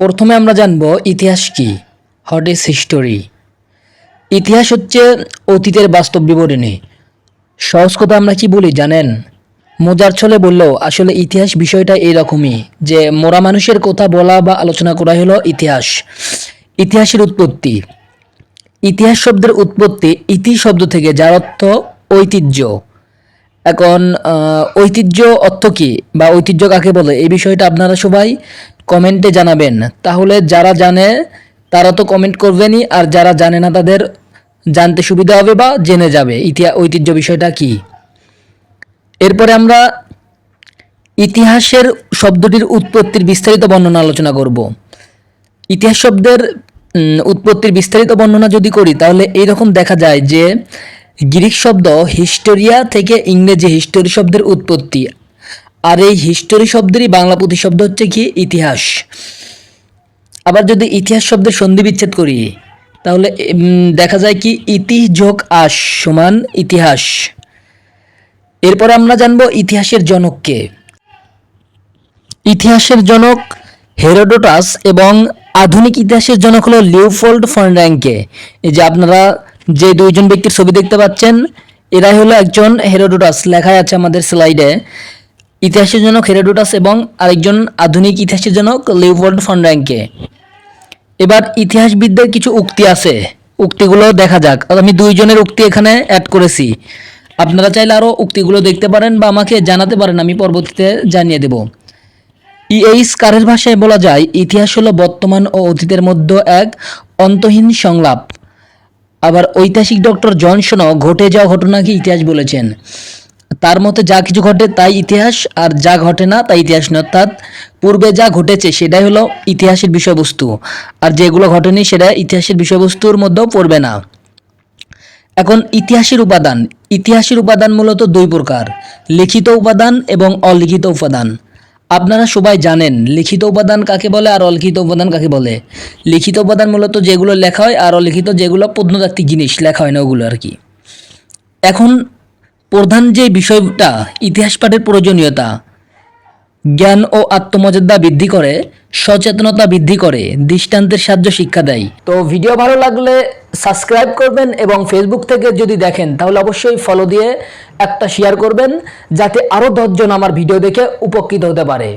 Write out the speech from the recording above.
প্রথমে আমরা জানব ইতিহাস কি, হোয়াট ইজ হিস্টোরি। ইতিহাস হচ্ছে অতীতের বাস্তব বিবরণী। সহজ কথা আমরা কি বলি জানেন? মোজার ছলে বললেও আসলে ইতিহাস বিষয়টা এইরকমই যে মোরা মানুষের কথা বলা বা আলোচনা করা হলো ইতিহাস। ইতিহাসের উৎপত্তি। ইতিহাস শব্দের উৎপত্তি ইতি শব্দ থেকে যার অর্থ ঐতিহ্য। এখন ঐতিহ্য অর্থ কী বা ঐতিহ্য কাকে বলে এই বিষয়টা আপনারা সবাই কমেন্টে জানাবেন। তাহলে যারা জানে, তারা তো কমেন্ট করবেনই, আর যারা জানে না তাদের জানতে সুবিধা হবে বা জেনে যাবে। ইতিহাস ঐতিহ্য বিষয়টা কি? এরপরে আমরা ইতিহাসের শব্দটির উৎপত্তির বিস্তারিত বর্ণনা আলোচনা করব। ইতিহাস শব্দের উৎপত্তির বিস্তারিত বর্ণনা যদি করি, তাহলে এইরকম দেখা যায় যে গ্রিক শব্দ হিস্টোরিয়া থেকে ইংরেজি হিস্টোরি শব্দের উৎপত্তি। আর এই হিস্টোরি শব্দেরই বাংলা প্রতিশব্দ হচ্ছে কি? ইতিহাস। আবার যদি ইতিহাস শব্দের সন্ধি বিচ্ছেদ করি, তাহলে দেখা যায় কি? ইতি যোগ আস সমান ইতিহাস। এরপর আমরা জানব ইতিহাসের জনককে ইতিহাসের জনক হেরোডোটাস এবং আধুনিক ইতিহাসের জনক হলো লিওফোল্ড ফন্ড্যাঙ্কে এই যে আপনারা যে দুইজন ব্যক্তির ছবি দেখতে পাচ্ছেন, এরাই হলো একজন হেরোডোটাস। লেখায় আছে আমাদের স্লাইডে। ইতিহাসের জনক হেরোডোটাস এবং আরেকজন আধুনিক ইতিহাসের জনক লিওফোল্ড ফন্ড্যাঙ্কে এবার ইতিহাসবিদদের কিছু উক্তি আছে। উক্তিগুলো দেখা যাক। আমি দুইজনের উক্তি এখানে অ্যাড করেছি। আপনারা চাইলে আরও উক্তিগুলো দেখতে পারেন বা আমাকে জানাতে পারেন, আমি পরবর্তীতে জানিয়ে দেব। এই স্কারের ভাষায় বলা যায়, ইতিহাস হলো বর্তমান ও অতীতের মধ্যে এক অন্তহীন সংলাপ। আবার ঐতিহাসিক ডক্টর জনসনও ঘটে যাওয়া ঘটনাকে ইতিহাস বলেছেন। তার মতে যা কিছু ঘটে তাই ইতিহাস, আর যা ঘটে না তাই ইতিহাস নয়। অর্থাৎ পূর্বে যা ঘটেছে সেটাই হলো ইতিহাসের বিষয়বস্তু। আর যেগুলো ঘটেনি সেটা ইতিহাসের বিষয়বস্তুর মধ্যেও পড়বে না। এখন ইতিহাসের উপাদান। ইতিহাসের উপাদান মূলত দুই প্রকার, লিখিত উপাদান এবং অলিখিত উপাদান। আপনারা সবাই জানেন, লিখিত উপাদান কাকে বলে আর অলিখিত উপাদান কাকে বলে? লিখিত উপাদান মূলত যেগুলো লেখা হয় আর অলিখিত যেগুলো প্রত্নতাত্ত্বিক জিনিস লেখা হয় না ওগুলো আর কি। এখন প্রধান যে বিষয়টা ইতিহাস পাঠের প্রয়োজনীয়তা, জ্ঞান ও আত্মমর্যাদা বৃদ্ধি করে, সচেতনতা বৃদ্ধি করে, দৃষ্টান্তের সাহায্য শিক্ষা দেয়। তো ভিডিও ভালো লাগলে সাবস্ক্রাইব করবেন এবং ফেসবুক থেকে যদি দেখেন, তাহলে অবশ্যই ফলো দিয়ে একটা শেয়ার করবেন, যাতে আরও দশজন আমার ভিডিও দেখে উপকৃত হতে পারে।